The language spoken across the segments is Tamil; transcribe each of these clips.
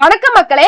வணக்கம் மக்களே.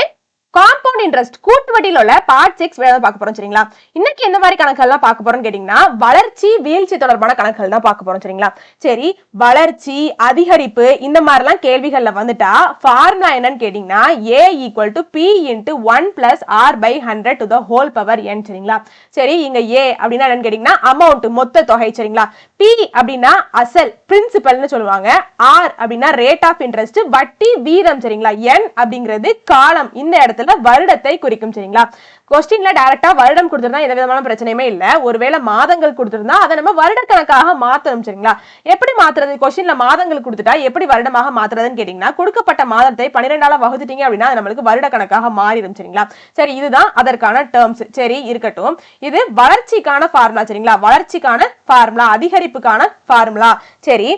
காம்பவுண்ட் இன்ட்ரெஸ்ட் கூட்டு வட்டியில் உள்ள பார்ட் சிக்ஸ் வேலை பார்க்க போறோம் சரிங்களா? இன்னைக்கு என்ன மாதிரி கணக்கெல்லாம் பார்க்க போறோம்னு கேட்டீங்கன்னா வளர்ச்சி வீழ்ச்சி தொடர்பான கணக்குகள் தான் பார்க்க போறோம் சரிங்களா? சரி வளர்ச்சி அதிகரிப்பு இந்த மாதிரிலாம் கேள்விகள்ல வந்துட்டா ஃபார்முலா என்னன்னு கேட்டீங்கன்னா A equal to B into one plus R by hundred to the whole power N சரிங்களா? சரி இங்க ஏ அப்படின்னா என்னன்னு கேட்டீங்கன்னா அமௌண்ட் மொத்த தொகை சரிங்களா? பி அப்படின்னா அசல் பிரின்சிபல்னு சொல்லுவாங்க. ஆர் அப்படின்னா ரேட் ஆஃப் இன்ட்ரெஸ்ட் வட்டி வீதம் சரிங்களா? என் அப்படிங்கிறது காலம் இந்த இடத்துல வருடத்தை குறிக்கும் சரிங்களா? கொஸ்டின்ல டேரக்டா வருடம் கொடுத்திருந்தா எந்த விதமான பிரச்சனையுமே இல்ல. ஒருவேளை மாதங்கள் கொடுத்திருந்தா அதை நம்ம வருடக்கணக்காக மாத்தணும் சரிங்களா? எப்படி மாத்துறது? கொஸ்டின்ல மாதங்கள் கொடுத்துட்டா எப்படி வருடமாக மாத்துறதுன்னு கேட்டீங்கன்னா கொடுக்கப்பட்ட மாதத்தை பன்னிரெண்டால வகுத்துட்டீங்க அப்படின்னா அது நம்மளுக்கு வருடக்கணக்காக மாறிடும் சரிங்களா? சரி இதுதான் அதற்கான டேர்ம்ஸ் சரி இருக்கட்டும். இது வளர்ச்சிக்கான ஃபார்முலா சரிங்களா? வளர்ச்சிக்கான ஃபார்முலா அதிகரிப்புக்கான ஃபார்முலா சரி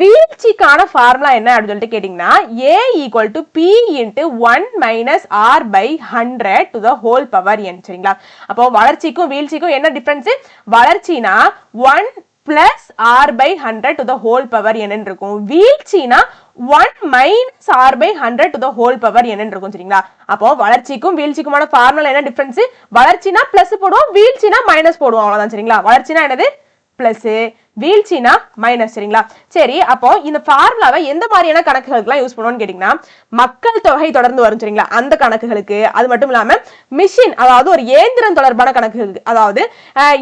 வீழ்ச்சிக்கான ஃபார்முலா என்ன அப்படின்னு சொல்லிட்டு கேட்டீங்கன்னா A equal to B into one minus R by hundred to the whole power N சரிங்களா? அப்போ வளர்ச்சிக்கும் வீழ்ச்சிக்கும் என்ன difference வளர்ச்சினா one plus R by hundred to the whole power என்னன்னு இருக்கும். வீழ்ச்சினா one minus R by hundred to the whole power என்னன்னு இருக்கும் சரிங்களா? அப்போ வளர்ச்சிக்கும் வீழ்ச்சிக்குமான ஃபார்முலா என்ன டிஃபரன்ஸ் வளர்ச்சினா பிளஸ் போடுவோம் வீழ்ச்சினா மைனஸ் போடுவோம் அவ்வளோதான் சரிங்களா? வளர்ச்சினா என்னது? பிளஸ் வீழ்ச்சினா மைனஸ் சரிங்களா? சரி அப்போ இந்த ஃபார்முலாவை எந்த மாதிரியான கணக்குகளுக்குலாம் யூஸ் பண்ணுவோம்னு கேட்டிங்கன்னா மக்கள் தொகை தொடர்ந்து வரும் சரிங்களா? அந்த கணக்குகளுக்கு. அது மட்டும் இல்லாமல் மிஷின் அதாவது ஒரு இயந்திரம் தொடர்பான கணக்குகளுக்கு. அதாவது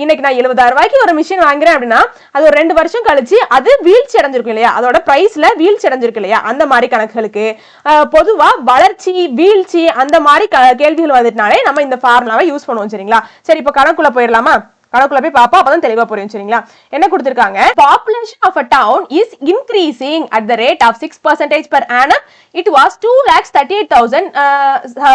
இன்னைக்கு நான் எழுபதாயிரம் ரூபாய்க்கு ஒரு மிஷின் வாங்குறேன் அப்படின்னா அது ஒரு ரெண்டு வருஷம் கழிச்சு அது வீழ்ச்சி அடைஞ்சிருக்கும் இல்லையா? அதோட ப்ரைஸில் வீழ்ச்சி அடைஞ்சிருக்கு இல்லையா? அந்த மாதிரி கணக்குகளுக்கு. பொதுவாக வளர்ச்சி வீழ்ச்சி அந்த மாதிரி க- கேள்விகள் வந்துட்டுனாலே நம்ம இந்த ஃபார்முலாவை யூஸ் பண்ணுவோம் சரிங்களா? சரி இப்போ கணக்குள்ளே போயிடலாமா? கணக்குள்ள போய் பாப்பா அப்பதான் தெளிவா புரியும் சரிங்களா? என்ன கொடுத்திருக்காங்க? Population of a town is increasing at the rate of six percentage per annum it was two lakhs thirty eight thousand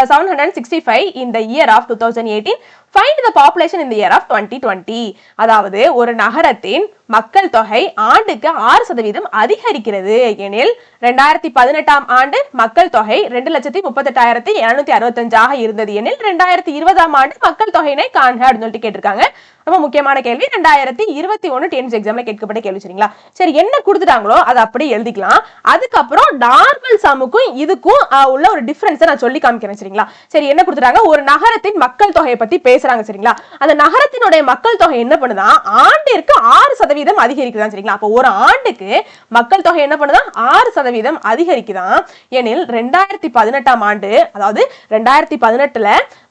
seven hundred sixty five in the year of two thousand eighteen find the population in the of twenty twenty அதாவது ஒரு நகரத்தின் மக்கள் தொகை ஆண்டுக்கு ஆறு சதவீதம் அதிகரிக்கிறது. எனில் ரெண்டாயிரத்தி பதினெட்டாம் ஆண்டு மக்கள் தொகை ரெண்டு லட்சத்தி முப்பத்தெட்டாயிரத்தி இருநூத்தி அறுபத்தஞ்சாக இருந்தது. எனில் ரெண்டாயிரத்தி இருபதாம் ஆண்டு மக்கள் தொகையினை காண்க அப்படின்னு சொல்லிட்டு கேட்டிருக்காங்க. ரொம்ப முக்கியமான கேள்வி. ரெண்டாயிரத்தி இருபத்தி ஒன்று டென்ஸ் எக்ஸாம்ல கேட்கப்பட்ட கேள்வி சரிங்களா? சரி என்ன கொடுத்துட்டாங்களோ அதை அப்படியே எழுதிக்கலாம். அதுக்கப்புறம் நார்மல் சமுக்கும் இதுக்கும் உள்ள ஒரு டிஃபரன்ஸை நான் சொல்லி காமிக்கிறேன் சரிங்களா? சரி என்ன கொடுத்துட்டாங்க? ஒரு நகரத்தின் மக்கள் தொகையை பத்தி பேசுறாங்க சரிங்களா? அந்த நகரத்தினுடைய மக்கள் தொகை என்ன பண்ணுதான் ஆண்டிற்கு ஆறு சதவீதம் அதிகரிக்குதான் சரிங்களா? அப்போ ஒரு ஆண்டுக்கு மக்கள் தொகை என்ன பண்ணுதான் ஆறு சதவீதம் அதிகரிக்குதான். எனில் ரெண்டாயிரத்தி பதினெட்டாம் ஆண்டு அதாவது ரெண்டாயிரத்தி பதினெட்டுல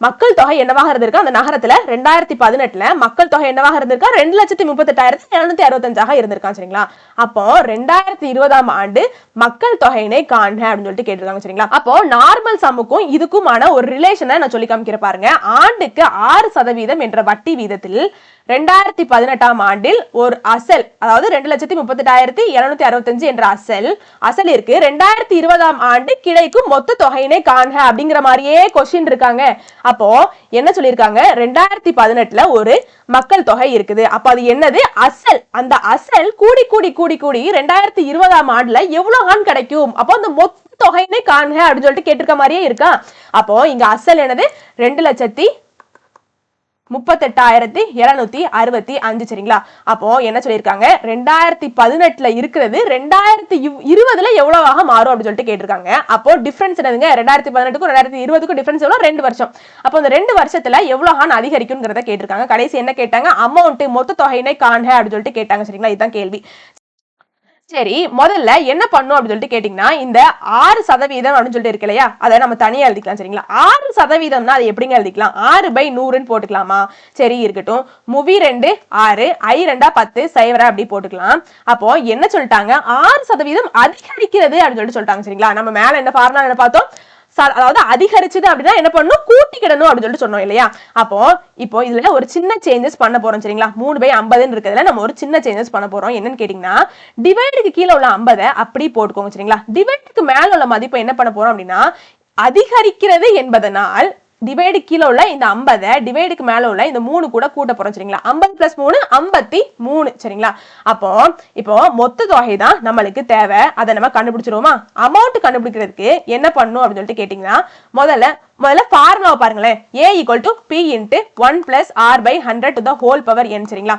மக்கள் தொகை என்னவாக இருந்திருக்கு? அந்த நகரத்துல ரெண்டாயிரத்தி பதினெட்டுல மக்கள் தொகை என்னவாக இருந்திருக்கா? ரெண்டு லட்சத்தி முப்பத்தெட்டாயிரத்தி இருநூத்தி அறுபத்தஞ்சாக இருந்திருக்கான் சரிங்களா? அப்போ ரெண்டாயிரத்தி இருபதாம் ஆண்டு மக்கள் தொகையினை காண அப்படின்னு சொல்லிட்டு கேட்டிருக்காங்க சரிங்களா? அப்போ நார்மல் சமுக்கும் இதுக்குமான ஒரு ரிலேஷனை நான் சொல்லி காமிக்கிற பாருங்க. ஆண்டுக்கு ஆறு ஆறு சதவீதம் என்ற வட்டி வீதத்தில் ரெண்டாயிரத்தி பதினெட்டாம் ஆண்டில் ஒரு அசல் அதாவது ரெண்டு லட்சத்தி முப்பத்தெட்டாயிரத்தி இருநூத்தி அறுபத்தஞ்சு என்ற அசல் அசலிற்கு ரெண்டாயிரத்தி இருபதாம் ஆண்டு கிடைக்கும் மொத்த தொகையினை காண்க அப்படிங்கிற மாதிரியே கொஸ்டின் இருக்காங்க. அப்போ என்ன சொல்லியிருக்காங்க? ரெண்டாயிரத்தி பதினெட்டுல ஒரு மக்கள் தொகை இருக்குது. அப்ப அது என்னது? அசல். அந்த அசல் கூடி கூடி கூடி கூடி ரெண்டாயிரத்தி இருபதாம் ஆண்டுல எவ்வளவு ஆண் கிடைக்கும்? அப்போ அந்த மொத்த தொகையினை காண்க அப்படின்னு சொல்லிட்டு கேட்டிருக்க மாதிரியே இருக்கா? அப்போ இங்க அசல் என்னது? ரெண்டு லட்சத்தி முப்பத்தெட்டாயிரத்தி இருநூத்தி அறுபத்தி அஞ்சு சரிங்களா? அப்போ என்ன சொல்லியிருக்காங்க? ரெண்டாயிரத்தி பதினெட்டுல இருக்கிறது ரெண்டாயிரத்தி இருபதுல எவ்வளவாக மாறும் அப்படின்னு சொல்லிட்டு கேட்டிருக்காங்க. அப்போ டிஃபரன்ஸ் என்னதுங்க? ரெண்டாயிரத்தி பதினெட்டுக்கும் ரெண்டாயிரத்தி இருபதுக்கும் டிஃபரன்ஸ் எவ்வளோ ரெண்டு வருஷம். அப்போ அந்த ரெண்டு வருஷத்துல எவ்வளோ ஹான் அதிகரிக்கும்ங்கிறத கேட்டிருக்காங்க. கடைசி என்ன கேட்டாங்க? அமௌண்ட் மொத்த தொகையினை காண்க அப்படின்னு சொல்லிட்டு கேட்டாங்க சரிங்களா? இதுதான் கேள்வி. சரி முதல்ல என்ன பண்ணும் அப்படின்னு சொல்லிட்டு கேட்டிங்கன்னா இந்த ஆறு சதவீதம் அப்படின்னு சொல்லிட்டு இருக்கு இல்லையா? அதை நம்ம தனியா எழுதிக்கலாம் சரிங்களா? ஆறு சதவீதம்னா அது எப்படிங்க எழுதிக்கலாம்? ஆறு பை நூறுன்னு போட்டுக்கலாமா? சரி இருக்கட்டும். முவி ரெண்டு ஆறு. ஐ ரெண்டா பத்து. சைவரா அப்படி போட்டுக்கலாம். அப்போ என்ன சொல்லிட்டாங்க? ஆறு சதவீதம் அதிகரிக்கிறது அப்படின்னு சொல்லிட்டு சொல்லிட்டாங்க சரிங்களா? நம்ம மேல என்ன ஃபார்முலா என்ன பார்த்தோம்? அதாவது அதிகரிச்சது அப்படின்னா என்ன பண்ணணும்? கூட்டிக்கிடணும் அப்படின்னு சொல்லிட்டு சொன்னோம் இல்லையா? அப்போ இப்போ இதுல ஒரு சின்ன சேஞ்சஸ் பண்ண போறோம் சரிங்களா? மூணு பை ஐம்பதுன்னு இருக்கிறதுல நம்ம ஒரு சின்ன சேஞ்சஸ் பண்ண போறோம். என்னன்னு கேட்டீங்கன்னா டிவைடுக்கு கீழே உள்ள ஐம்பதை அப்படி போட்டுக்கோங்க சரிங்களா? டிவைடுக்கு மேல உள்ள மதிப்பை என்ன பண்ண போறோம் அப்படின்னா அதிகரிக்கிறது என்பதனால் டிவைடு கீழே உள்ள இந்த ஐம்பதை டிவைடுக்கு மேலே உள்ள இந்த மூணு கூட கூட்ட போறோம் சரிங்களா? ஐம்பது பிளஸ் மூணு ஐம்பத்தி மூணு சரிங்களா? அப்போ இப்போ மொத்த தொகை தான் நம்மளுக்கு தேவை. அதை நம்ம கண்டுபிடிச்சிருவோமா? அமௌண்ட் கண்டுபிடிக்கிறதுக்கு என்ன பண்ணும் அப்படின்னு சொல்லிட்டு கேட்டீங்கன்னா முதல்ல முதல்ல ஃபார்முலா பாருங்களேன். A equal to B into one plus R by hundred to the whole power N சரிங்களா?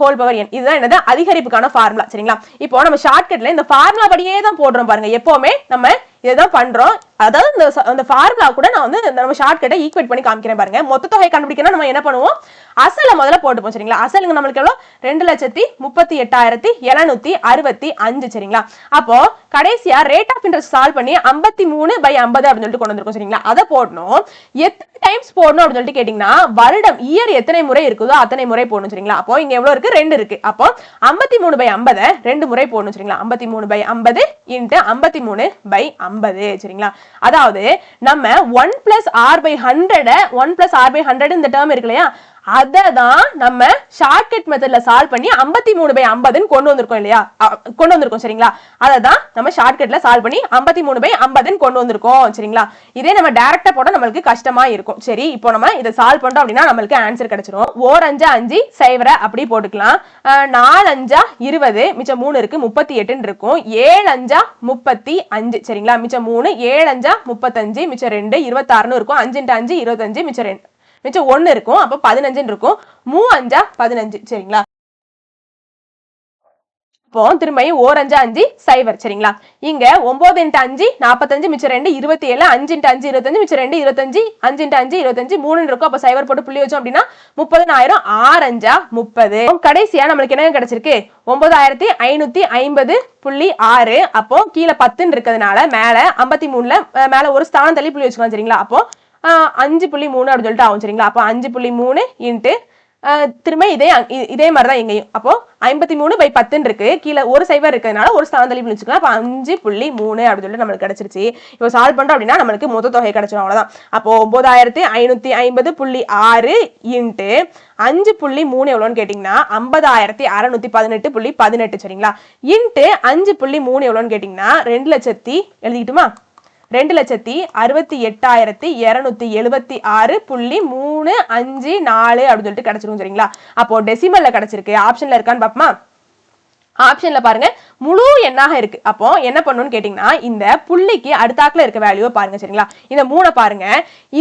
ஹோல் பவர் என் இதுதான் என்னது? அதிகரிப்புக்கான ஃபார்முலா சரிங்களா? இப்போ நம்ம ஷார்ட்கட்ல இந்த ஃபார்முலா படியே தான் போடுறோம் பாருங்க. எப்பவுமே நம்ம இதை தான் பண்றோம். அதாவது இந்த அந்த ஃபார்முலா கூட நான் வந்து நம்ம நம்ம ஷார்ட்கட்டை ஈக்குவேட் பண்ணி காமிக்கிறேன் பாருங்க. மொத்த தொகை கண்டுபிடிக்கணும் நம்ம என்ன பண்ணுவோம்? அசலை முதல்ல போட்டுப்போம். சரிங்களா? அசலுங்க நம்மளுக்கு எவ்வளோ? ரெண்டு லட்சத்தி முப்பத்தி எட்டாயிரத்தி எழுநூத்தி அறுபத்தி அஞ்சு. சரிங்களா? அப்போ கடைசியா ரேட் ஆஃப் இன்ட்ரெஸ்ட் சால்வ் பண்ணி ஐம்பத்தி மூணு பை ஐம்பது அப்படின்னு சொல்லிட்டு கொண்டு வந்திருக்கோம். சரிங்களா? அதை போடணும். எத்தனை டைம்ஸ் போடணும் அப்படின்னு சொல்லிட்டு கேட்டீங்கன்னா வருடம் இயர் எத்தனை முறை இருக்குதோ அத்தனை முறை போடணும். சரிங்களா? அப்போ இங்க எவ்வளவு இருக்கு? ரெண்டு இருக்கு. அப்போ ஐம்பத்தி மூணு பை ஐம்பதை ரெண்டு முறை போடணும். சரிங்களா? ஐம்பத்தி மூணு பை ஐம்பது இன்ட்டு ஐம்பத்தி மூணு பை ஐம்பது. சரிங்களா? அதாவது நம்ம one plus R by hundred one plus R by hundred இந்த டேர்ம் இருக்கு இல்லையா? அதை தான் நம்ம ஷார்ட்கட் மெத்தட்ல சால்வ் பண்ணி ஐம்பத்தி மூணு பை ஐம்பதுன்னு கொண்டு வந்திருக்கோம் இல்லையா? கொண்டு வந்திருக்கோம் சரிங்களா? அதை தான் நம்ம ஷார்ட்கட்ல சால்வ் பண்ணி ஐம்பத்தி மூணு பை ஐம்பதுன்னு கொண்டு வந்திருக்கோம் சரிங்களா? இதே நம்ம டேரக்டா போட நம்மளுக்கு கஷ்டமா இருக்கும். சரி இப்போ நம்ம இதை சால்வ் பண்ணிட்டோம் அப்படின்னா நம்மளுக்கு ஆன்சர் கிடைச்சிரும். ஓர் அஞ்சா அஞ்சு சைவரை அப்படி போட்டுக்கலாம். நாலு அஞ்சா இருபது மிச்சம் மூணு இருக்கு முப்பத்தி எட்டுன்னு இருக்கும். ஏழு அஞ்சா முப்பத்தி அஞ்சு சரிங்களா? மிச்சம் மூணு ஏழு அஞ்சா முப்பத்தஞ்சு மிச்சம் ரெண்டு இருபத்தாறுன்னு இருக்கும். அஞ்சு அஞ்சு இருபத்தஞ்சு மிச்சம் ரெண்டு மிச்சம் ஒன்னு இருக்கும் அப்போ பதினஞ்சுன்னு இருக்கும். மூ அஞ்சா பதினஞ்சு சரிங்களா? இப்போ திரும்பியும் ஓர் அஞ்சு அஞ்சு சைவர் சரிங்களா? இங்க ஒன்பது இன்ட்டு அஞ்சு நாற்பத்தஞ்சு மிச்சம் ரெண்டு இருபத்தி ஏழு அஞ்சு இன்ட்டு அஞ்சு இருபத்தஞ்சு மிச்சம் ரெண்டு இருபத்தஞ்சு அஞ்சு இன்ட்டு அஞ்சு இருபத்தஞ்சு மூணு இருக்கும். அப்போ சைவர் போட்டு புள்ளி வச்சோம் அப்படின்னா முப்பதுனாயிரம் ஆறு அஞ்சா முப்பது. கடைசியா நம்மளுக்கு என்ன கிடைச்சிருக்கு? ஒன்பதாயிரத்தி ஐநூத்தி ஐம்பது புள்ளி ஆறு. அப்போ கீழே பத்துன்னு இருக்கிறதுனால மேல ஐம்பத்தி மூணுல மேல ஒரு ஸ்தானம் தள்ளி புள்ளி வச்சுக்கலாம் சரிங்களா? அப்போ அஞ்சு புள்ளி மூணு அப்படின்னு சொல்லிட்டு ஆகும் சரிங்களா? அப்போ அஞ்சு புள்ளி மூணு இன்ட்டு திரும்ப இதே இதே மாதிரி தான் எங்கேயும் அப்போ ஐம்பத்தி மூணு பை பத்துன்னு இருக்கு. கீழே ஒரு சைவர் இருக்கிறதுனால ஒரு ஸ்தானத்தளி வச்சுக்கலாம் அப்போ அஞ்சு புள்ளி மூணு அப்படின்னு சொல்லிட்டு நம்மளுக்கு கிடைச்சிருச்சு. இப்போ சால்வ் பண்ணுறோம் அப்படின்னா நம்மளுக்கு மொத்த தொகை கிடைச்சிடும் அவ்வளோதான் அப்போ ஒன்பதாயிரத்தி ஐநூத்தி ஐம்பது புள்ளி ஆறு இன்ட்டு அஞ்சு புள்ளி மூணு எவ்வளோன்னு கேட்டிங்கன்னா ஐம்பதாயிரத்தி அறநூத்தி பதினெட்டு புள்ளி பதினெட்டு சரிங்களா? இன்ட்டு அஞ்சு புள்ளி மூணு எவ்வளோன்னு கேட்டிங்கன்னா ரெண்டு லட்சத்தி எழுதிக்கிட்டுமா? ரெண்டு லட்சத்தி அறுபத்தி எட்டாயிரத்தி இரநூத்தி எழுபத்தி ஆறு புள்ளி மூணு அஞ்சு நாலு அப்படின்னு சொல்லிட்டு கிடைச்சிருக்கும் சரிங்களா? அப்போ டெசிமல்ல கிடைச்சிருக்கு. ஆப்ஷன்ல இருக்கான்னு பாப்பமா ஆப்ஷன்ல பாருங்க. முழு எண்ணாக இருக்கு. அப்போ என்ன பண்ணணும்னு கேட்டீங்கன்னா இந்த புள்ளிக்கு அடுத்தாக்குல இருக்க வேல்யூவை பாருங்க சரிங்களா? இந்த மூணை பாருங்க.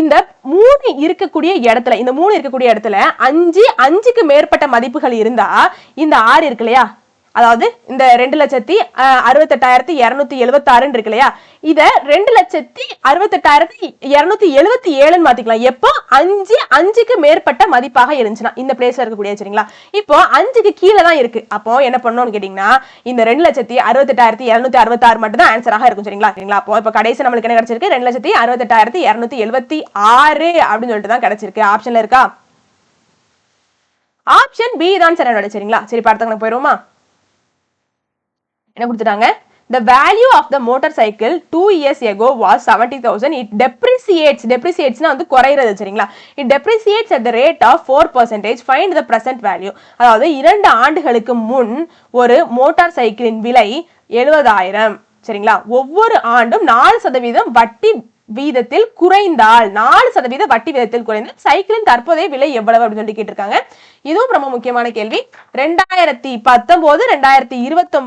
இந்த மூணு இருக்கக்கூடிய இடத்துல இந்த மூணு இருக்கக்கூடிய இடத்துல அஞ்சு அஞ்சுக்கு மேற்பட்ட மதிப்புகள் இருந்தா இந்த ஆறு இருக்கு இல்லையா? அதாவது இந்த ரெண்டு லட்சத்தி அஹ், அறுபத்தெட்டாயிரத்தி இருநூத்தி எழுபத்தாறுன்னு இருக்கு இல்லையா? இத ரெண்டு லட்சத்தி அறுபத்தெட்டாயிரத்தி இருநூத்தி எழுபத்தி ஏழுன்னு மாத்திக்கலாம். எப்போ? அஞ்சு அஞ்சுக்கு மேற்பட்ட மதிப்பாக இருந்துச்சுன்னா. இந்த பிளேஸ்ல இருக்கக்கூடிய சரிங்களா? இப்போ அஞ்சுக்கு கீழே தான் இருக்கு. அப்போ என்ன பண்ணணும்னு கேட்டீங்கன்னா இந்த ரெண்டு லட்சத்தி அறுபத்தெட்டாயிரத்தி இருநூத்தி அறுபத்தாறு மட்டும் தான் ஆன்சராக இருக்கும் சரிங்களா? சரிங்களா? அப்போ இப்போ கடைசி நம்மளுக்கு என்ன கிடைச்சிருக்கு? ரெண்டு லட்சத்தி அறுபத்தெட்டாயிரத்தி இருநூத்தி எழுபத்தி ஆறு அப்படின்னு சொல்லிட்டு தான் கிடைச்சிருக்கு. ஆப்ஷன்ல இருக்கா? ஆப்ஷன் பி தான் சார் என்னோட சரிங்களா? சரி பார்த்து போயிருவோமா? என்ன கொடுத்துட்டாங்க the value of the motorcycle two years ago was seventy thousand it depreciates டெப்ரிசியேட்ஸ்னா வந்து குறையிறது சரிங்களா it depreciates at the rate of four percentage find the present value அதாவது இரண்டு ஆண்டுகளுக்கு முன் ஒரு மோட்டார் சைக்கிளின் விலை எழுபதாயிரம் சரிங்களா ஒவ்வொரு ஆண்டும் நாலு சதவீதம் வட்டி வீதத்தில் குறைந்தால் நாலு சதவீத வட்டி வீதத்தில் குறைந்தால் சைக்கிளின் தற்போதைய விலை எவ்வளவு அப்படின்னு சொல்லி கேட்டிருக்காங்க. இதுவும் ரொம்ப முக்கியமான கேள்வி. ரெண்டாயிரத்தி பத்தொன்பது ரெண்டாயிரத்தி இருபத்தி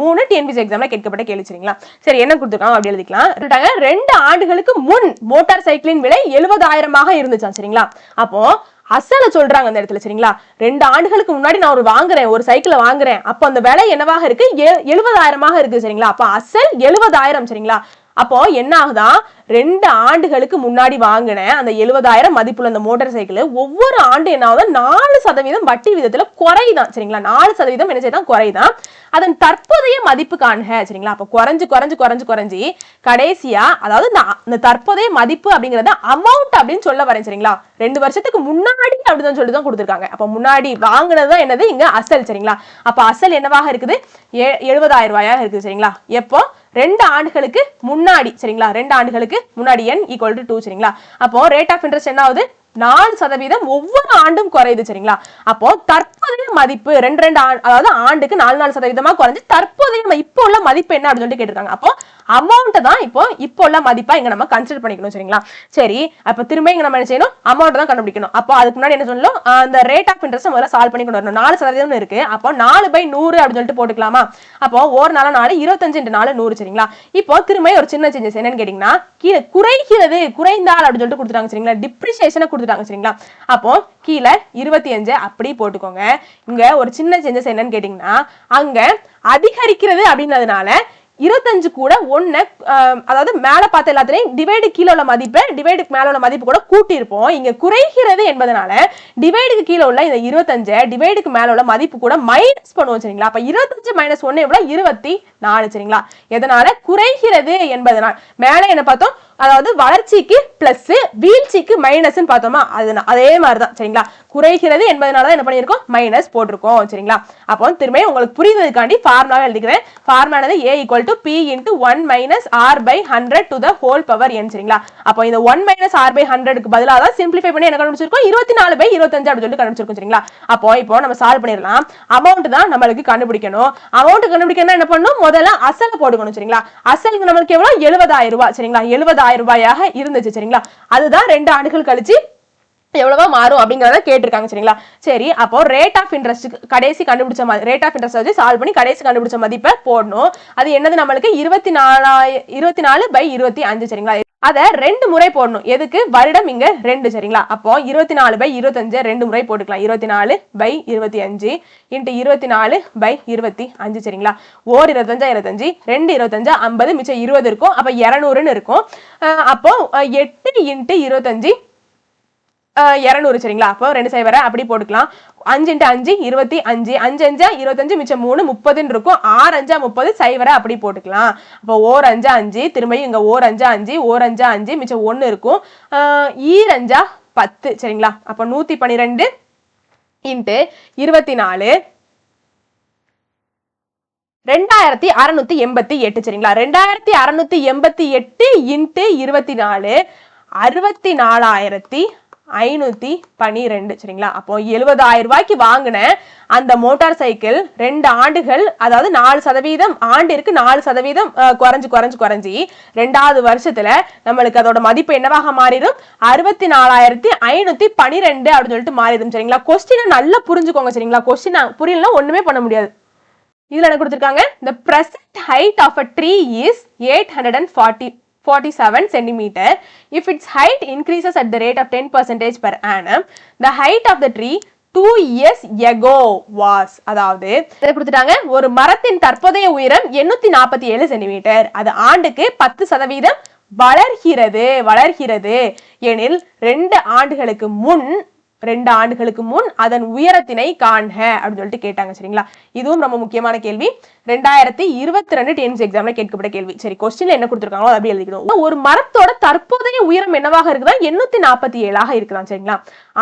மூணு டிஎன்பிசி எக்ஸாம்ல கேட்கப்பட்ட கேள்வி சரிங்களா? சரி என்ன கொடுத்துருக்காங்க? அப்படி எழுதிக்கலாம். சொல்லிட்டாங்க ரெண்டு ஆண்டுகளுக்கு முன் மோட்டார் சைக்கிளின் விலை எழுபதாயிரமாக இருந்துச்சா சரிங்களா? அப்போ அசல சொல்றாங்க அந்த இடத்துல சரிங்களா? ரெண்டு ஆண்டுகளுக்கு முன்னாடி நான் ஒரு வாங்குறேன் ஒரு சைக்கிளை வாங்குறேன். அப்போ அந்த விலை என்னவாக இருக்கு? எ- எழுபதாயிரமாக இருக்கு சரிங்களா? அப்போ அசல் எழுபதாயிரம் சரிங்களா? அப்போ என்ன ஆகுதான் ரெண்டு ஆண்டுகளுக்கு முன்னாடி வாங்கின அந்த எழுபதாயிரம் மதிப்புள்ள அந்த மோட்டார் சைக்கிள் ஒவ்வொரு ஆண்டு என்ன நாலு சதவீதம் வட்டி விதத்தில் குறைதான் சரிங்களா? நாலு சதவீதம் என்ன செய்தான் குறைதான். அதன் தற்போதைய மதிப்பு காண்க சரிங்களா? அப்போ குறைஞ்சு குறைஞ்சு குறைஞ்சு குறைஞ்சி கடைசியா அதாவது இந்த தற்போதைய மதிப்பு அப்படிங்கிறத அமௌண்ட் அப்படின்னு சொல்ல வரேன் சரிங்களா? ரெண்டு வருஷத்துக்கு முன்னாடி அப்படிதான் சொல்லி தான் கொடுத்துருக்காங்க. அப்போ முன்னாடி வாங்கினது தான் என்னது? இங்க அசல் சரிங்களா? அப்போ அசல் என்னவாக இருக்குது? ஏ- எழுபதாயிரம் ரூபாயாக இருக்குது சரிங்களா? எப்போ? ரெண்டு ஆண்டுகளுக்கு முன்னாடி சரிங்களா? ரெண்டு ஆண்டுகளுக்கு முன்னாடி என் ஈக்குவல் டு டூ சரிங்களா? அப்போ ரேட் ஆஃப் இன்ட்ரெஸ்ட் என்ன ஆகுது நாலு சதவீதம் ஒவ்வொரு ஆண்டும் குறையுது சரிங்களா? அப்போ தற்போதைய மதிப்பு ரெண்டு ரெண்டு அதாவது ஆண்டுக்கு நாலு நாலு சதவீதமா குறைஞ்சு தற்போதைய இப்போ உள்ள மதிப்பு என்ன அப்படின்னு சொல்லிட்டு கேட்டிருக்காங்க. அப்போ அமௌண்ட் தான் இப்போ இப்போ உள்ள மதிப்பா இங்க நம்ம கன்சிடர் பண்ணிக்கணும் சரிங்களா? சரி அப்ப திரும்ப இங்க நம்ம என்ன செய்யணும்? அமௌண்ட் தான் கண்டுபிடிக்கணும். அப்போ அதுக்கு முன்னாடி என்ன சொல்லணும்? அந்த ரேட் ஆஃப் இன்ட்ரெஸ்ட் முதல்ல சால்வ் பண்ணி கொண்டு வரணும் நாலு சதவீதம் இருக்கு. அப்போ நாலு பை நூறு அப்படின்னு சொல்லிட்டு போட்டுக்கலாமா? அப்போ ஒரு நாள் நாலு இருபத்தஞ்சு இன்ட்டு நாலு நூறு சரிங்களா? இப்போ திரும்ப ஒரு சின்ன சேஞ்சஸ் என்னன்னு கேட்டீங்கன்னா கீழே குறைகிறது குறைந்தால் அப்படின்னு சொல்லிட்டு கொடுத்துட்டாங்க சரிங்களா? டிப்ரிசியேஷனை கொடுத்துட்டாங்க சரிங்களா? அப்போ கீழே இருபத்தி அஞ்சு அப்படி போட்டுக்கோங்க. இங்க ஒரு சின்ன சேஞ்சஸ் என்னன்னு கேட்டீங்கன்னா அங்க அதிகரிக்கிறது அப்படின்றதுனால இருபத்தஞ்சு கூட ஒன்னு அதாவது மேலே பார்த்த எல்லாத்துலையும் டிவைடு கீழே உள்ள மதிப்பை டிவைடுக்கு மேலே உள்ள மதிப்பு கூட கூட்டியிருப்போம். இங்கே குறைகிறது என்பதனால டிவைடுக்கு கீழே உள்ள இந்த இருபத்தஞ்சை டிவைடுக்கு மேலே உள்ள மதிப்பு கூட மைனஸ் பண்ணுவோம் சரிங்களா? அப்போ இருபத்தஞ்சு மைனஸ் ஒன்று எவ்வளோ இருபத்தி நாலு சரிங்களா? எதனால? குறைகிறது என்பதனால். மேலே என்ன பார்த்தோம்? அதாவது வளர்ச்சிக்கு பிளஸ் வீழ்ச்சிக்கு மைனஸ்ன்னு பார்த்தோமா? அது அதே மாதிரி தான் சரிங்களா? குறைகிறது என்பதனால தான் என்ன பண்ணியிருக்கோம்? மைனஸ் போட்டிருக்கோம் சரிங்களா? அப்போ திரும்ப உங்களுக்கு புரிந்ததுக்காண்டி ஃபார்முலாவை எழுதிக்கிறேன். ஃபார்முலானது A equal to B into one minus R by hundred to the whole power N சரிங்களா? அப்போ இந்த ஒன் மைனஸ் ஆர் பை ஹண்ட்ரடுக்கு பதிலாக தான் சிம்பிளிஃபை பண்ணி என்ன கண்டுபிடிச்சிருக்கோம்? இருபத்தி நாலு பை இருபத்தஞ்சு அப்படின்னு சொல்லி கண்டுபிடிச்சிருக்கோம் சரிங்களா? அப்போ இப்போ நம்ம சால்வ் பண்ணிடலாம். அமௌண்ட் தான் நம்மளுக்கு கண்டுபிடிக்கணும். அமௌண்ட் கண்டுபிடிக்கணும்னா என்ன பண்ணணும்? முதல்ல அசல் போட்டுக்கணும் சரிங்களா? அசல் நம்மளுக்கு எவ்வளவு? எழுபதாயிரம் ரூபாய் சரிங்களா? எழுபதாயிரம் ரூபாயாக இருந்துச்சு சரிங்களா? அதுதான் ரெண்டு ஆண்டுகள் கழிச்சு எவ்வளவா மாறும் அப்படிங்கறத கேட்டிருக்காங்க சரிங்களா? சரி அப்போ ரேட் ஆஃப் இன்ட்ரெஸ்ட் கடைசி கண்டுபிடிச்ச மாதிரி ரேட் ஆஃப் இன்ட்ரெஸ்ட் வச்சு சால்வ் பண்ணி கடைசி கண்டுபிடிச்ச மதிப்பை போடணும். அது என்னது நம்மளுக்கு? இருபத்தி நாலாயிரம் இருபத்தி நாலு பை இருபத்தி அஞ்சு சரிங்களா? அதை ரெண்டு முறை போடணும். எதுக்கு? வருடம் இங்க ரெண்டு சரிங்களா? அப்போ இருபத்தி நாலு பை இருபத்தஞ்சு ரெண்டு முறை போட்டுக்கலாம். இருபத்தி நாலு பை இருபத்தி அஞ்சு இன்ட்டு இருபத்தி நாலு பை இருபத்தி அஞ்சு சரிங்களா? ஓர் இருபத்தஞ்சா இருபத்தஞ்சு ரெண்டு இருபத்தஞ்சா ஐம்பது மிச்சம் இருபது இருக்கும். அப்போ இரநூறுன்னு இருக்கும். அப்போ எட்டு இன்ட்டு இருபத்தஞ்சு இரநூறு சரிங்களா? அப்போ ரெண்டு சைவரை அப்படி போட்டுக்கலாம். அஞ்சு இன்ட்டு அஞ்சு இருபத்தி அஞ்சு. அஞ்சு அஞ்சா இருபத்தஞ்சு மிச்சம் மூணு முப்பதுன்னு இருக்கும். ஆறு அஞ்சா முப்பது சைவரை அப்படி போட்டுக்கலாம். அப்போ ஓர் அஞ்சா அஞ்சு திரும்பியும் இங்க ஓர் அஞ்சா அஞ்சு ஓர் அஞ்சா அஞ்சு மிச்சம் ஒன்று இருக்கும். ஈரஞ்சா பத்து சரிங்களா? அப்போ நூத்தி பன்னிரெண்டு இன்ட்டு இருபத்தி நாலு ரெண்டாயிரத்தி அறுநூத்தி எண்பத்தி எட்டு சரிங்களா? ரெண்டாயிரத்தி அறுநூத்தி எண்பத்தி எட்டு இன்ட்டு இருபத்தி நாலு அறுபத்தி நாலாயிரத்தி ஐநூற்றி பனிரெண்டு சரிங்களா? அப்போ எழுபதாயிரம் ரூபாய்க்கு வாங்கின அந்த மோட்டார் சைக்கிள் ரெண்டு ஆண்டுகள் அதாவது நாலு சதவீதம் ஆண்டிற்கு நாலு சதவீதம் குறைஞ்சு குறைஞ்சு குறைஞ்சி. ரெண்டாவது வருஷத்தில் நம்மளுக்கு அதோட மதிப்பு என்னவாக மாறிடும்? அறுபத்தி நாலாயிரத்தி ஐநூற்றி பனிரெண்டு அப்படின்னு சொல்லிட்டு மாறிடும் சரிங்களா? கொஸ்டினை நல்லா புரிஞ்சுக்கோங்க சரிங்களா? கொஸ்டின் புரியலன்னா ஒன்றுமே பண்ண முடியாது. இதில் என்ன கொடுத்திருக்காங்க? The present height of a tree is 840 47 centimeter. If its height increases at the rate of 10 percentage per annum the height of the tree two years ago was அதாவது இதை கொடுத்துட்டாங்க. ஒரு மரத்தின் தற்போதைய உயரம் எண்ணூத்தி நாற்பத்தி ஏழு சென்டிமீட்டர் அது ஆண்டுக்கு பத்து சதவீதம் வளர்கிறது வளர்கிறது. எனில் ரெண்டு ஆண்டுகளுக்கு முன் ரெண்டு ஆண்டுகளுக்கு முன் அதன் உயரத்தினை காண்க அப்படின்னு சொல்லிட்டு கேட்டாங்க சரிங்களா? இதுவும் ரொம்ப முக்கியமான கேள்வி. ரெண்டாயிரத்தி இருபத்தி ரெண்டு டிஎன்சி எக்ஸாம்ல கேட்கப்பட்ட கேள்வி. சரி கொஸ்டின்ல என்ன கொடுத்துருக்காங்களோ அப்படி எழுதிக்கணும். ஒரு மரத்தோட தற்போதைய உயரம் என்னவாக இருக்குதா? எண்ணூத்தி நாற்பத்தி ஏழாக இருக்கலாம் சரிங்களா?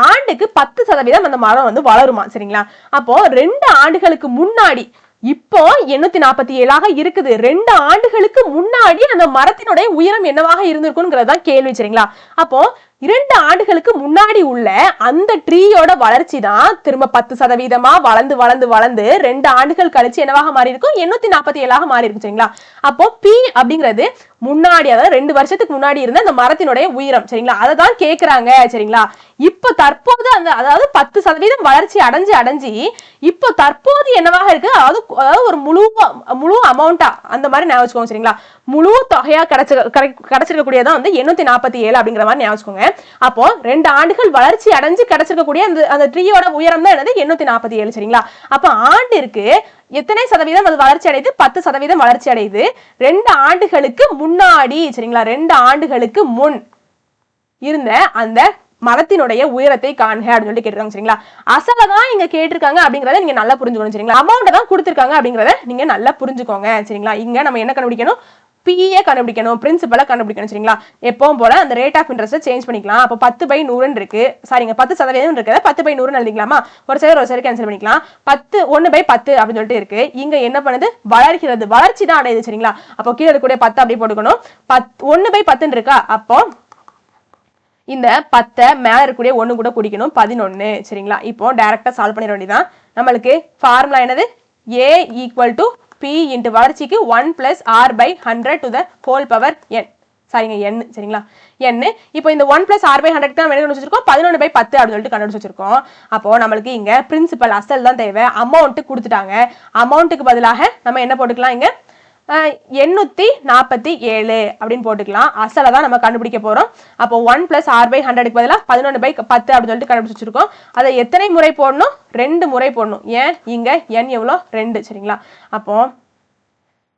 ஆண்டுக்கு பத்து சதவீதம் அந்த மரம் வந்து வளருமா சரிங்களா? அப்போ ரெண்டு ஆண்டுகளுக்கு முன்னாடி இப்போ எண்ணூத்தி நாற்பத்தி ஏழாக இருக்குது. ரெண்டு ஆண்டுகளுக்கு முன்னாடி அந்த மரத்தினுடைய உயரம் என்னவாக இருந்திருக்குங்கிறது தான் கேள்வி சரிங்களா? அப்போ இரண்டு ஆண்டுகளுக்கு முன்னாடி உள்ள அந்த ட்ரீயோட வளர்ச்சி தான் திரும்ப பத்து சதவீதமா வளர்ந்து வளர்ந்து வளர்ந்து ரெண்டு ஆண்டுகள் கழிச்சு என்னவாக மாறி இருக்கும் எண்ணூத்தி நாற்பத்தி ஏழாக மாறி இருக்கும் சரிங்களா? அப்போ பி அப்படிங்கிறது முன்னாடி அதாவது ரெண்டு வருஷத்துக்கு முன்னாடி இருந்த அந்த மரத்தினுடைய உயரம் சரிங்களா? அதை தான் கேட்குறாங்க சரிங்களா? இப்போ தற்போது அந்த அதாவது பத்து சதவீதம் வளர்ச்சி அடைஞ்சு அடைஞ்சு இப்போ தற்போது என்னவாக இருக்கு? அதாவது அதாவது ஒரு முழு முழு அமௌண்ட்டாக அந்த மாதிரி ஞாபகம் வச்சுக்கோங்க சரிங்களா? முழு தொகையா கிடைச்ச கிடைச்சிருக்கக்கூடியதான் வந்து எண்ணூத்தி நாற்பத்தி ஏழு அப்படிங்கிற மாதிரி ஞாபகம் வச்சுக்கோங்க. அப்போ ரெண்டு ஆண்டுகள் வளர்ச்சி அடைஞ்சு கிடைச்சிருக்கக்கூடிய அந்த அந்த ட்ரீயோட உயரம் தான் என்னது? எண்ணூத்தி நாற்பத்தி ஏழு சரிங்களா? அப்போ ஆண்டிற்கு எத்தனை சதவீதம் அது வளர்ச்சி அடையுது? பத்து சதவீதம் வளர்ச்சி அடையுது. ரெண்டு ஆண்டுகளுக்கு முன்னாடி சரிங்களா? ரெண்டு ஆண்டுகளுக்கு முன் இருந்த அந்த மரத்தினுடைய உயரத்தை காண்க அப்படின்னு சொல்லி கேட்டிருக்காங்க சரிங்களா? அசலை தான் இங்க கேட்டிருக்காங்க அப்படிங்கறத நீங்க நல்லா புரிஞ்சுக்கணும் சரிங்களா? அமௌண்ட் தான் கொடுத்துருக்காங்க அப்படிங்கறத நீங்க நல்லா புரிஞ்சுக்கோங்க சரிங்களா? இங்க நம்ம என்ன கண்டுபிடிக்கணும்? பிஏ கண்டுபிடிக்கணும் பிரின்சிபலை கண்டுபிடிக்கணும் சரிங்களா எப்பவும் போல அந்த ரேட் ஆஃப் இன்ட்ரெஸ்ட் சேஞ்ச் பண்ணிக்கலாம். அப்போ பத்து பை நூறுன்னு இருக்கு. சாரிங்க பத்து சதவீதம் இருக்கிறத பத்து பை நூறுன்னு எழுதிக்கலாமா? ஒரு சைடு ஒரு சைடு கேன்சல் பண்ணிக்கலாம். பத்து ஒன்னு பை பத்து அப்படின்னு சொல்லிட்டு இருக்கு. இங்க என்ன பண்ணுது? வளர்கிறது. வளர்ச்சி தான் அடையுது சரிங்களா அப்போ கீழே இருக்கக்கூடிய பத்து அப்படி போட்டுக்கணும். பத் ஒன்னு பை பத்துன்னு இருக்கா? அப்போ இந்த பத்தை மேல இருக்கக்கூடிய ஒன்று கூட குடிக்கணும். பதினொன்னு சரிங்களா இப்போ டேரெக்டாக சால்வ் பண்ணிட வேண்டியதான் நம்மளுக்கு ஃபார்முலா என்னது? A equal to B into வளர்ச்சிக்கு one plus R by hundred to the whole power N சாரிங்க என் சரிங்களா? என் இப்போ இந்த one plus R by hundred தான் வெளியே வச்சிருக்கோம். பதினொன்று பை பத்து அப்படின்னு சொல்லிட்டு கண்டுபிடிச்சு வச்சிருக்கோம். அப்போ நம்மளுக்கு இங்கே பிரின்சிபல் அசல் தான் தேவை. அமௌண்ட்டு கொடுத்துட்டாங்க. அமௌண்ட்டுக்கு பதிலாக நம்ம என்ன போட்டுக்கலாம் இங்கே? எண்ணூற்றி நாற்பத்தி ஏழு அப்படின்னு போட்டுக்கலாம். அசலை தான் நம்ம கண்டுபிடிக்க போகிறோம் அப்போ ஒன் ப்ளஸ் ஆர் பை ஹண்ட்ரடுக்கு பதிலாக பதினொன்று பை பத்து அப்படின்னு சொல்லிட்டு கண்டுபிடிச்சி வச்சிருக்கோம். அதை எத்தனை முறை போடணும்? ரெண்டு முறை போடணும். ஏன்? இங்கே என் எவ்வளோ? ரெண்டு சரிங்களா? அப்போ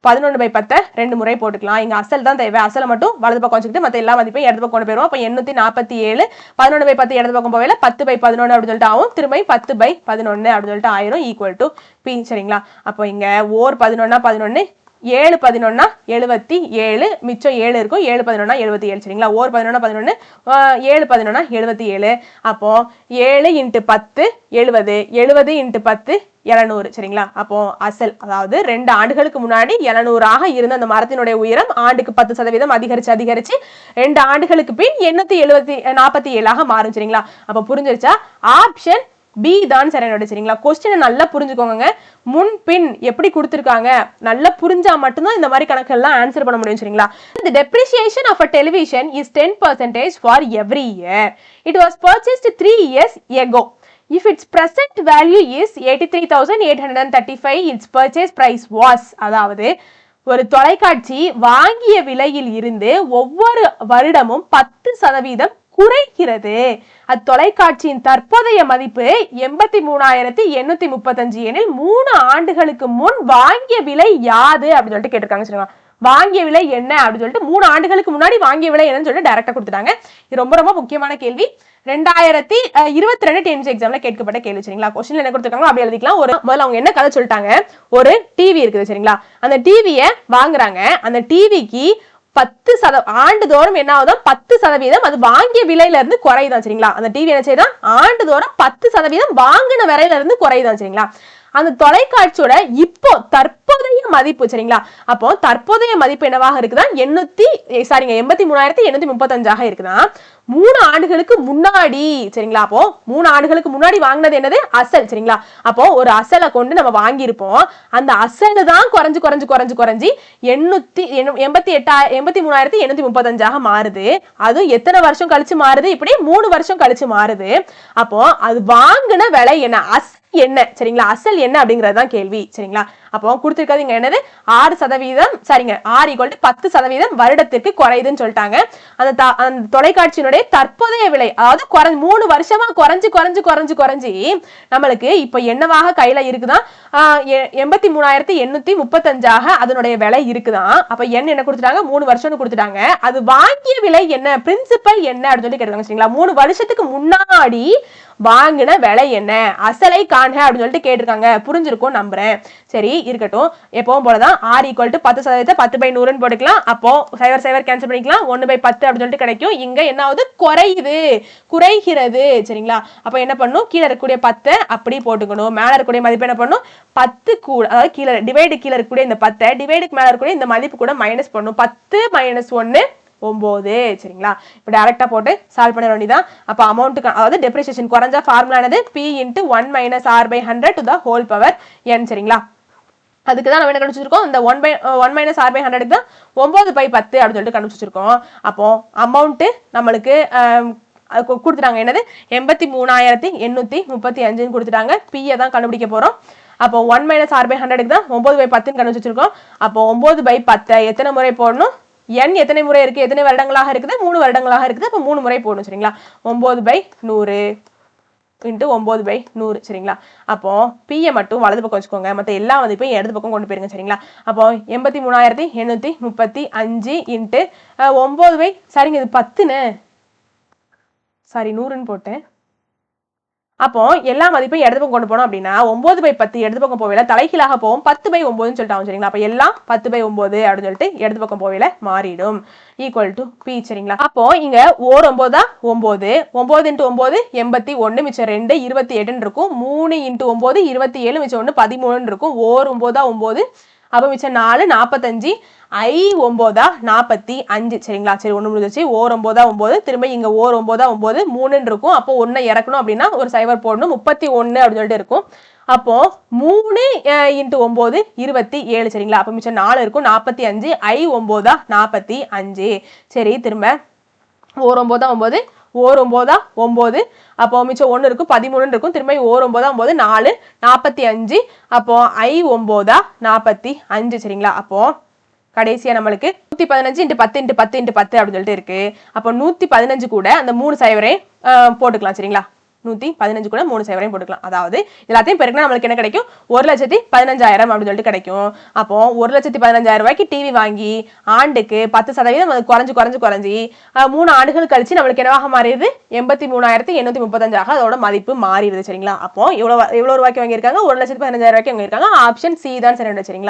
பதினொன்று பை பத்தை ரெண்டு முறை போட்டுக்கலாம். இங்கே அசல் தான் தேவை. அசலை மட்டும் வலது பக்கம் வச்சுக்கிட்டு மற்ற எல்லா மதிப்பையும் இடது பக்கம் கொண்டு போயிடும் அப்போ எண்ணூற்றி நாற்பத்தி ஏழு பதினொன்று பை பத்து இடது பக்கம் போகல பத்து பை பதினொன்று அப்படின்னு சொல்லிட்டு ஆகும். திரும்ப பத்து பை பதினொன்று அப்படின்னு சொல்லிட்டு ஆயிரும். ஈக்குவல் டு பி சரிங்களா? அப்போ இங்கே ஓர் பதினொன்னா பதினொன்று ஏழு பதினொன்னா எழுபத்தி ஏழு. மிச்சம் ஏழு இருக்கும். ஏழு பதினொன்னா எழுபத்தி ஏழு. சரிங்களா? ஓர் பதினொன்னா பதினொன்று ஏழு பதினொன்னா எழுபத்தி ஏழு. அப்போது ஏழு இன்ட்டு பத்து எழுபது எழுபது இன்ட்டு பத்து எழுநூறு. சரிங்களா? அப்போ அசல் அதாவது ரெண்டு ஆண்டுகளுக்கு முன்னாடி இரநூறாக இருந்த அந்த மரத்தினுடைய உயரம் ஆண்டுக்கு பத்து சதவீதம் அதிகரிச்சு அதிகரிச்சு ரெண்டு ஆண்டுகளுக்கு பின் எண்ணூத்தி எழுபத்தி நாற்பத்தி ஏழாக மாறும். சரிங்களா? அப்போ புரிஞ்சிருச்சா? ஆப்ஷன் பி தான் சரியானோட சரிங்களா? கொஸ்டினை நல்லா புரிஞ்சுக்கோங்க முன் பின் எப்படி கொடுத்துருக்காங்க? நல்லா புரிஞ்சா மட்டும்தான் இந்த மாதிரி கணக்கெல்லாம் ஆன்சர் பண்ண முடியும் சரிங்களா? The depreciation of a television is 10 three years ago if it's was value is eighty three if its present value is 83835 its purchase price was அதாவது ஒரு தொலைக்காட்சி வாங்கிய விலையில் இருந்து ஒவ்வொரு வருடமும் பத்து சதவீதம் குறைக்கிறது. அத்தொலைக்காட்சியின் தற்போதைய மதிப்பு எண்பத்தி மூணாயிரத்தி எண்ணூத்தி முப்பத்தஞ்சு எனில் மூணு ஆண்டுகளுக்கு முன் வாங்கிய விலை யாது அப்படின்னு சொல்லிட்டு கேட்டிருக்காங்க சொல்லுவாங்க வாங்கிய விலை என்ன அப்படின்னு சொல்லிட்டு மூணு ஆண்டுகளுக்கு முன்னாடி வாங்கிய விலை என்னன்னு சொல்லிட்டு டைரக்டா கொடுத்துட்டாங்க. இது ரொம்ப ரொம்ப முக்கியமான கேள்வி. ரெண்டாயிரத்தி இருபத்தி ரெண்டு டென்த் எக்ஸாம்ல கேட்கப்பட்ட கேள்வி சரிங்களா? கொஸ்டின் என்ன கொடுத்துருக்காங்க அப்படி எழுதிக்கலாம். ஒரு முதல்ல அவங்க என்ன கதை சொல்லிட்டாங்க? ஒரு டிவி இருக்குது சரிங்களா? அந்த டிவியை வாங்குறாங்க. அந்த டிவிக்கு பத்து சத ஆண்டுதோறும் என்ன ஆகுதோ பத்து சதவீதம் அது வாங்கிய விலையில இருந்து குறையுதான் சரிங்களா? அந்த டிவி என்ன செய்யுதான் ஆண்டுதோறும் பத்து சதவீதம் வாங்கின விலையில இருந்து குறையுதான் சரிங்களா? அந்த தொலைக்காட்சியோட இப்போ தற்போதைய மதிப்பு சரிங்களா? அப்போ தற்போதைய மதிப்பு என்னவாக இருக்குதா எண்ணூத்தி சாரிங்க எண்பத்தி மூணாயிரத்தி எண்ணூத்தி முப்பத்தஞ்சாக இருக்குதா மூணு ஆண்டுகளுக்கு முன்னாடி சரிங்களா? அப்போ மூணு ஆண்டுகளுக்கு முன்னாடி வாங்கினது என்னது? அசல் சரிங்களா? அப்போ ஒரு அசலை கொண்டு நம்ம வாங்கியிருப்போம். அந்த அசல் தான் குறைஞ்சு குறைஞ்சு குறைஞ்சு குறைஞ்சி எண்ணூத்தி எண்ணு- எண்பத்தி எட்டா எண்பத்தி மூணாயிரத்தி எண்ணூத்தி முப்பத்தஞ்சாக மாறுது. அதுவும் எத்தனை வருஷம் கழிச்சு மாறுது? இப்படி மூணு வருஷம் கழிச்சு மாறுது. அப்போ அது வாங்கின விலை என்ன? அஸ் என்ன? சரிங்களா? அசல் என்ன அப்படிங்கிறது தான் கேள்வி. சரிங்களா? அப்போ கொடுத்துருக்கிறது இங்க என்னது? ஆறு சதவீதம் சரிங்க. ஆறு ஈக்குவல் பத்து சதவீதம் வருடத்திற்கு குறையுதுன்னு சொல்லிட்டாங்க. அந்த த- அந்த தொலைக்காட்சியினுடைய தற்போதைய விலை அதாவது குறை மூணு வருஷமா குறைஞ்சு குறைஞ்சு குறைஞ்சு குறைஞ்சி நம்மளுக்கு இப்போ என்னவாக கையில இருக்குதான் எண்பத்தி மூணாயிரத்தி எண்ணூத்தி முப்பத்தஞ்சாக அதனுடைய விலை இருக்குதான் அப்ப என்ன என்ன கொடுத்துட்டாங்க? மூணு வருஷம்னு கொடுத்துட்டாங்க. அது வாங்கிய விலை என்ன? பிரின்சிபல் என்ன அப்படின்னு சொல்லி கேட்டாங்க சரிங்களா? மூணு வருஷத்துக்கு முன்னாடி வாங்கின விலை என்ன? அசலை காண்க அப்படின்னு சொல்லிட்டு கேட்டிருக்காங்க. புரிஞ்சிருக்கும் நம்புறேன். சரி இருக்கட்டும். எப்பவும் போலதான் ஆர் ஈக்குவல் டு பத்து சதவீதத்தை பத்து பை நூறுன்னு போட்டுக்கலாம். அப்போ சைவர் சைவர் கேன்சல் பண்ணிக்கலாம். ஒன்னு பை பத்து அப்படின்னு சொல்லிட்டு கிடைக்கும். இங்க என்ன ஆகுது குறையுது. குறைகிறது. சரிங்களா? அப்போ என்ன பண்ணும்? கீழே இருக்கக்கூடிய பத்தை அப்படி போட்டுக்கணும். மேல இருக்கக்கூடிய மதிப்பு என்ன பண்ணும்? பத்து கூட அதாவது கீழே டிவைடு கீழே இருக்கக்கூடிய இந்த பத்தை டிவைடுக்கு மேல இருக்கக்கூடிய இந்த மதிப்பு கூட மைனஸ் பண்ணும். பத்து மைனஸ் ஒன்னு ஒம்பது சரிங்களா? இப்போ டேரெக்டாக போட்டு சால்வ் பண்ண வேண்டியதான் அப்போ அமௌண்ட்டுக்கு அதாவது டெப்ரிசியேஷன் குறைஞ்ச ஃபார்முலா என்னது? B into one minus R by hundred to the whole power N சரிங்களா? அதுக்கு தான் நம்ம என்ன கண்டுபிடிச்சிருக்கோம்? இந்த one by one minus R by ஹண்ட்ரடுக்கு தான் ஒம்பது பை பத்து அப்படின்னு சொல்லிட்டு கண்டுபிடிச்சிருக்கோம். அப்போ அமௌண்ட்டு நம்மளுக்கு அது கொடுத்துட்டாங்க. என்னது? எண்பத்தி மூணாயிரத்தி எண்ணூற்றி முப்பத்தி அஞ்சுன்னு கொடுத்துட்டாங்க. பியை தான் கண்டுபிடிக்க போகிறோம் அப்போ ஒன் மைனஸ் ஆர் பை ஹண்ட்ரடுக்கு தான் ஒம்பது பை பத்துன்னு கண்டுபிடிச்சிருக்கோம். அப்போ ஒம்பது பை பத்தை எத்தனை முறை போடணும்? என் எத்தனை முறை இருக்குது எத்தனை வருடங்களாக இருக்குது? மூணு வருடங்களாக இருக்குது. அப்போ மூணு முறை போடணும் சரிங்களா? ஒம்பது பை நூறு இன்ட்டு ஒம்பது பை நூறு சரிங்களா? அப்போ பியை மட்டும் வலது பக்கம் வச்சுக்கோங்க. மற்ற எல்லா மதிப்பையும் இடது பக்கம் கொண்டு போயிருங்க சரிங்களா? அப்போ எண்பத்தி மூணாயிரத்தி எண்ணூற்றி முப்பத்தி அஞ்சு இன்ட்டு ஒம்பது பை சரிங்க இது பத்துன்னு. சாரி நூறுன்னு போட்டேன். அப்போ எல்லா மதிப்பையும் இடது பக்கம் கொண்டு போனோம் அப்படின்னா ஒன்பது பை பத்து இடது பக்கம் போவேல தலைகீழாக போவோம் பத்து பை ஒன்பதுன்னு சொல்லிட்டு ஆகும் சரிங்களா? அப்போ எல்லாம் பத்து பை ஒன்பது அப்படின்னு சொல்லிட்டு இடது பக்கம் போவேல மாறிடும். ஈக்குவல் டு பி சரிங்களா? அப்போ இங்க ஓர் ஒன்பதா? ஒன்பது. ஒன்பது இன்ட்டு ஒன்பது எண்பத்தி ஒன்று மிச்சம் ரெண்டு இருபத்தி எட்டுன்னு இருக்கும். மூணு இன்ட்டு ஒன்பது இருபத்தி ஏழு மிச்சம் ஒன்று பதிமூணுன்னு இருக்கும். ஓர் ஒன்பதா ஒன்பது அப்போ மிச்சம் நாலு நாற்பத்தஞ்சு ஐ ஒம்போதா நாற்பத்தி அஞ்சு. சரிங்களா? சரி ஒன்று முடிஞ்சிச்சு ஓர் ஒம்போதா ஒம்பது. திரும்ப இங்கே ஓர் ஒம்போதா ஒம்பது மூணுன்னு இருக்கும். அப்போ ஒன்று இறக்கணும் அப்படின்னா ஒரு சைவர் போடணும். முப்பத்தி ஒன்று அப்படின்னு சொல்லிட்டு இருக்கும். அப்போ மூணு இன்ட்டு ஒம்பது இருபத்தி ஏழு. சரிங்களா? அப்போ மிச்சம் நாலு இருக்கும். நாற்பத்தி அஞ்சு ஐ ஒம்போதா நாற்பத்தி அஞ்சு. சரி திரும்ப ஓர் ஒம்போதா ஒம்பது ஓர் ஒம்போதா ஒம்பது அப்போ மிச்சம் ஒன்று இருக்கும் பதிமூணுன்னு இருக்கும். திரும்ப ஓர் ஒம்போதா ஒம்பது நாலு நாற்பத்தி அஞ்சு அப்போ ஐ ஒம்போதா நாற்பத்தி அஞ்சு சரிங்களா? அப்போ கடைசியா நம்மளுக்கு நூத்தி பதினஞ்சு இன்ட்டு பத்து இன்ட்டு பத்து இன்ட்டு பத்து அப்படின்னு சொல்லிட்டு இருக்கு. அப்போ நூத்தி பதினஞ்சு கூட அந்த மூணு சைவரே போட்டுக்கலாம் சரிங்களா? நூத்தி பதினஞ்சு கூட மூணு சைவரையும் போட்டுக்கலாம். அதாவது எல்லாத்தையும் பெருக்கினா நம்மளுக்கு என்ன கிடைக்கும்? ஒரு லட்சத்தி பதினஞ்சாயிரம் அப்படின்னு சொல்லிட்டு கிடைக்கும். அப்போ ஒரு லட்சத்தி பதினஞ்சாயிரம் ரூபாய்க்கு டிவி வாங்கி ஆண்டுக்கு பத்து சதவீதம் அது குறைஞ்சு குறைஞ்சு குறைஞ்சி மூணு ஆண்டுகள் கழிச்சு நம்மளுக்கு என்னவாக மாறிடுது? எண்பத்தி மூணாயிரத்தி எண்ணூத்தி முப்பத்தஞ்சாக அதோட மதிப்பு மாறிடுது சரிங்களா? அப்போ எவ்வளோ எவ்வளோ ரூபாய்க்கு வாங்கியிருக்காங்க? ஒரு லட்சத்தி பதினஞ்சாயிரம் ரூபாய்க்கு வாங்கியிருக்காங்க. ஆப்ஷன் சி தான் சரி சரிங்களா?